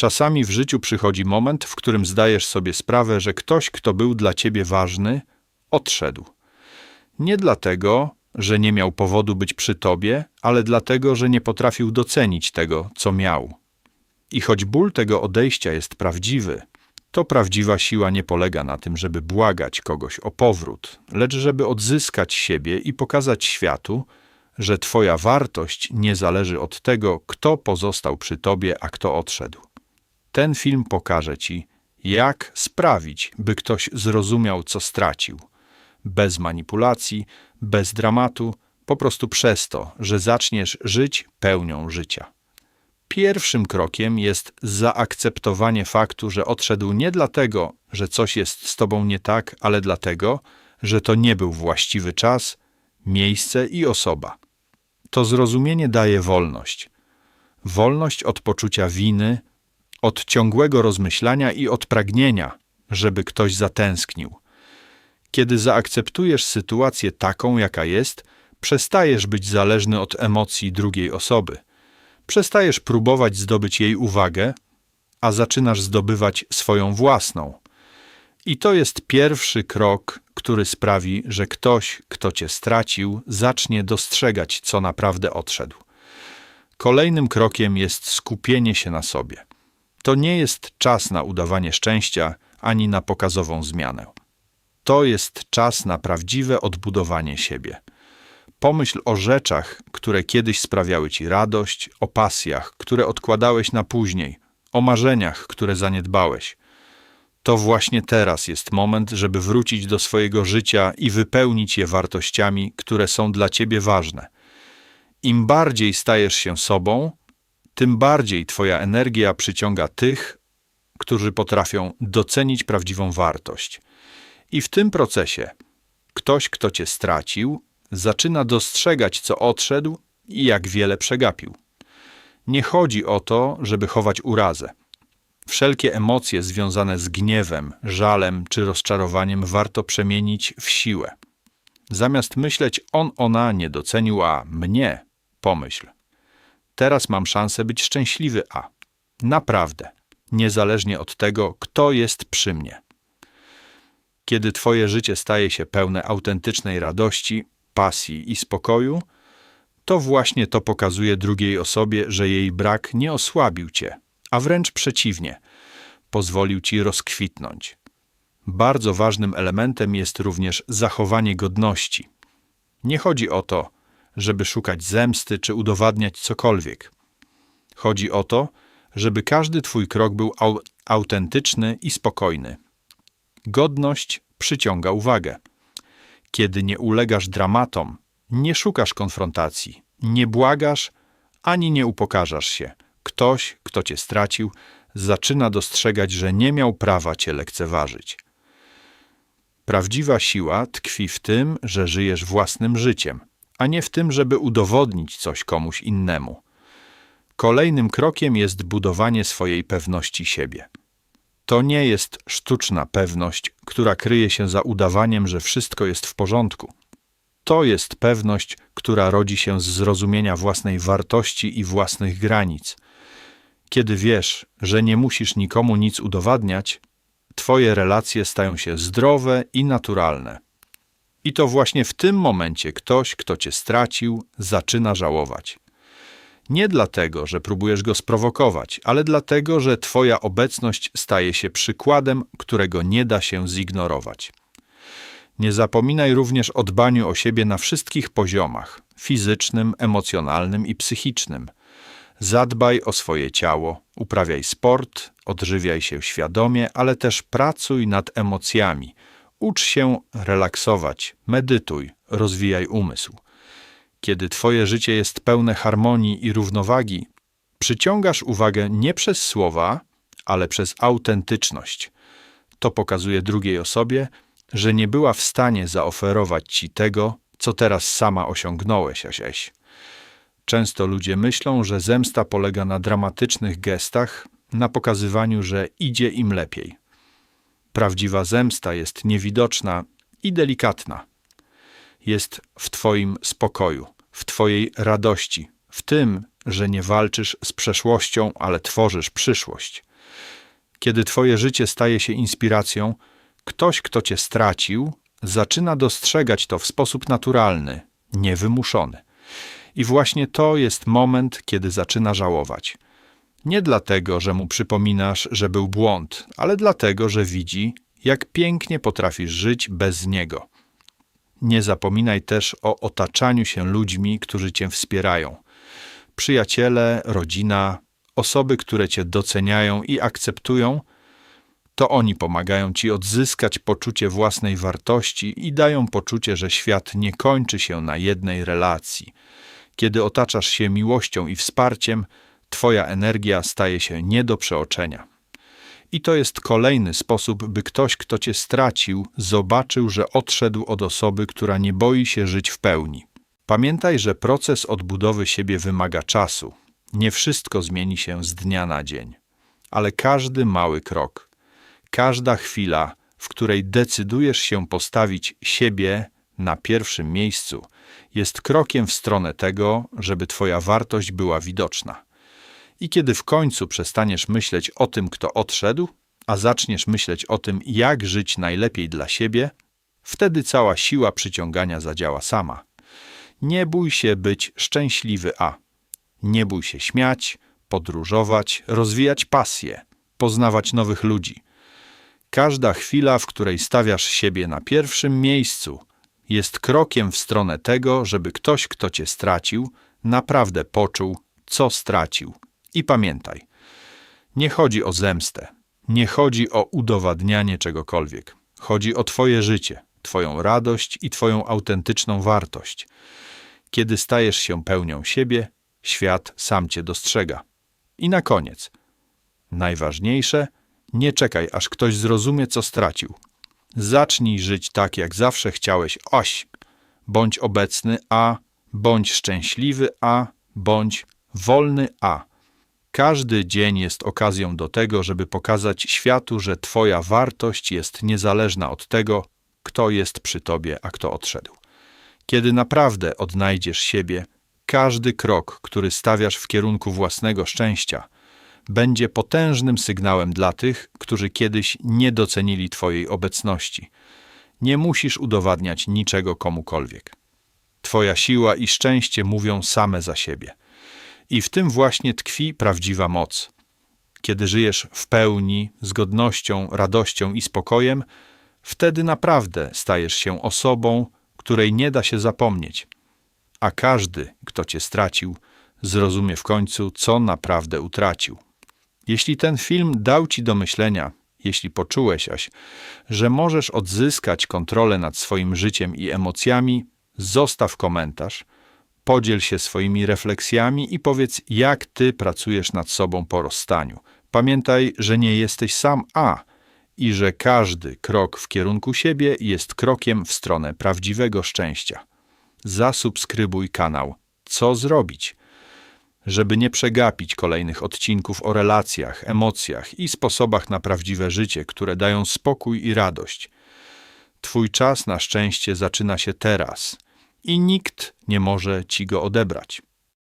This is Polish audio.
Czasami w życiu przychodzi moment, w którym zdajesz sobie sprawę, że ktoś, kto był dla ciebie ważny, odszedł. Nie dlatego, że nie miał powodu być przy tobie, ale dlatego, że nie potrafił docenić tego, co miał. I choć ból tego odejścia jest prawdziwy, to prawdziwa siła nie polega na tym, żeby błagać kogoś o powrót, lecz żeby odzyskać siebie i pokazać światu, że Twoja wartość nie zależy od tego, kto pozostał przy Tobie, a kto odszedł. Ten film pokaże Ci, jak sprawić, by ktoś zrozumiał, co stracił. Bez manipulacji, bez dramatu, po prostu przez to, że zaczniesz żyć pełnią życia. Pierwszym krokiem jest zaakceptowanie faktu, że odszedł nie dlatego, że coś jest z tobą nie tak, ale dlatego, że to nie był właściwy czas, miejsce i osoba. To zrozumienie daje wolność. Wolność od poczucia winy, od ciągłego rozmyślania i od pragnienia, żeby ktoś zatęsknił. Kiedy zaakceptujesz sytuację taką, jaka jest, przestajesz być zależny od emocji drugiej osoby. Przestajesz próbować zdobyć jej uwagę, a zaczynasz zdobywać swoją własną. I to jest pierwszy krok, który sprawi, że ktoś, kto cię stracił, zacznie dostrzegać, co naprawdę odszedł. Kolejnym krokiem jest skupienie się na sobie. To nie jest czas na udawanie szczęścia ani na pokazową zmianę. To jest czas na prawdziwe odbudowanie siebie. Pomyśl o rzeczach, które kiedyś sprawiały ci radość, o pasjach, które odkładałeś na później, o marzeniach, które zaniedbałeś. To właśnie teraz jest moment, żeby wrócić do swojego życia i wypełnić je wartościami, które są dla ciebie ważne. Im bardziej stajesz się sobą, tym bardziej twoja energia przyciąga tych, którzy potrafią docenić prawdziwą wartość. I w tym procesie ktoś, kto cię stracił, zaczyna dostrzegać, co odszedł i jak wiele przegapił. Nie chodzi o to, żeby chować urazę. Wszelkie emocje związane z gniewem, żalem czy rozczarowaniem warto przemienić w siłę. Zamiast myśleć on, ona nie docenił, a mnie, pomyśl. Teraz mam szansę być szczęśliwy, a naprawdę, niezależnie od tego, kto jest przy mnie. Kiedy Twoje życie staje się pełne autentycznej radości, pasji i spokoju, to właśnie to pokazuje drugiej osobie, że jej brak nie osłabił Cię, a wręcz przeciwnie, pozwolił Ci rozkwitnąć. Bardzo ważnym elementem jest również zachowanie godności. Nie chodzi o to, żeby szukać zemsty czy udowadniać cokolwiek. Chodzi o to, żeby każdy Twój krok był au autentyczny i spokojny. Godność przyciąga uwagę. Kiedy nie ulegasz dramatom, nie szukasz konfrontacji, nie błagasz ani nie upokarzasz się. Ktoś, kto cię stracił, zaczyna dostrzegać, że nie miał prawa cię lekceważyć. Prawdziwa siła tkwi w tym, że żyjesz własnym życiem, a nie w tym, żeby udowodnić coś komuś innemu. Kolejnym krokiem jest budowanie swojej pewności siebie. To nie jest sztuczna pewność, która kryje się za udawaniem, że wszystko jest w porządku. To jest pewność, która rodzi się z zrozumienia własnej wartości i własnych granic. Kiedy wiesz, że nie musisz nikomu nic udowadniać, Twoje relacje stają się zdrowe i naturalne. I to właśnie w tym momencie ktoś, kto Cię stracił, zaczyna żałować. Nie dlatego, że próbujesz go sprowokować, ale dlatego, że Twoja obecność staje się przykładem, którego nie da się zignorować. Nie zapominaj również o dbaniu o siebie na wszystkich poziomach fizycznym, emocjonalnym i psychicznym. Zadbaj o swoje ciało, uprawiaj sport, odżywiaj się świadomie, ale też pracuj nad emocjami. Ucz się relaksować, medytuj, rozwijaj umysł. Kiedy Twoje życie jest pełne harmonii i równowagi, przyciągasz uwagę nie przez słowa, ale przez autentyczność. To pokazuje drugiej osobie, że nie była w stanie zaoferować Ci tego, co teraz sama osiągnąłeś, Asiaś. Często ludzie myślą, że zemsta polega na dramatycznych gestach, na pokazywaniu, że idzie im lepiej. Prawdziwa zemsta jest niewidoczna i delikatna jest w Twoim spokoju, w Twojej radości, w tym, że nie walczysz z przeszłością, ale tworzysz przyszłość. Kiedy twoje życie staje się inspiracją, ktoś, kto cię stracił, zaczyna dostrzegać to w sposób naturalny, niewymuszony. I właśnie to jest moment, kiedy zaczyna żałować. Nie dlatego, że mu przypominasz, że był błąd, ale dlatego, że widzi, jak pięknie potrafisz żyć bez niego. Nie zapominaj też o otaczaniu się ludźmi, którzy cię wspierają. Przyjaciele, rodzina, osoby, które cię doceniają i akceptują, to oni pomagają ci odzyskać poczucie własnej wartości i dają poczucie, że świat nie kończy się na jednej relacji. Kiedy otaczasz się miłością i wsparciem, twoja energia staje się nie do przeoczenia. I to jest kolejny sposób, by ktoś, kto cię stracił, zobaczył, że odszedł od osoby, która nie boi się żyć w pełni. Pamiętaj, że proces odbudowy siebie wymaga czasu. Nie wszystko zmieni się z dnia na dzień, ale każdy mały krok, każda chwila, w której decydujesz się postawić siebie na pierwszym miejscu, jest krokiem w stronę tego, żeby Twoja wartość była widoczna. I kiedy w końcu przestaniesz myśleć o tym, kto odszedł, a zaczniesz myśleć o tym, jak żyć najlepiej dla siebie, wtedy cała siła przyciągania zadziała sama. Nie bój się być szczęśliwy, a nie bój się śmiać, podróżować, rozwijać pasję, poznawać nowych ludzi. Każda chwila, w której stawiasz siebie na pierwszym miejscu, jest krokiem w stronę tego, żeby ktoś, kto cię stracił, naprawdę poczuł, co stracił. I pamiętaj, nie chodzi o zemstę, nie chodzi o udowadnianie czegokolwiek. Chodzi o Twoje życie, Twoją radość i Twoją autentyczną wartość. Kiedy stajesz się pełnią siebie, świat sam Cię dostrzega. I na koniec, najważniejsze, nie czekaj, aż ktoś zrozumie, co stracił. Zacznij żyć tak, jak zawsze chciałeś. Oś, bądź obecny, a bądź szczęśliwy, a bądź wolny, a. Każdy dzień jest okazją do tego, żeby pokazać światu, że Twoja wartość jest niezależna od tego, kto jest przy Tobie, a kto odszedł. Kiedy naprawdę odnajdziesz siebie, każdy krok, który stawiasz w kierunku własnego szczęścia, będzie potężnym sygnałem dla tych, którzy kiedyś nie docenili Twojej obecności. Nie musisz udowadniać niczego komukolwiek. Twoja siła i szczęście mówią same za siebie. I w tym właśnie tkwi prawdziwa moc. Kiedy żyjesz w pełni, z godnością, radością i spokojem, wtedy naprawdę stajesz się osobą, której nie da się zapomnieć. A każdy, kto cię stracił, zrozumie w końcu, co naprawdę utracił. Jeśli ten film dał ci do myślenia, jeśli poczułeś, Aś, że możesz odzyskać kontrolę nad swoim życiem i emocjami, zostaw komentarz, podziel się swoimi refleksjami i powiedz, jak ty pracujesz nad sobą po rozstaniu. Pamiętaj, że nie jesteś sam, a i że każdy krok w kierunku siebie jest krokiem w stronę prawdziwego szczęścia. Zasubskrybuj kanał. Co zrobić? żeby nie przegapić kolejnych odcinków o relacjach, emocjach i sposobach na prawdziwe życie, które dają spokój i radość. Twój czas na szczęście zaczyna się teraz i nikt nie może ci go odebrać.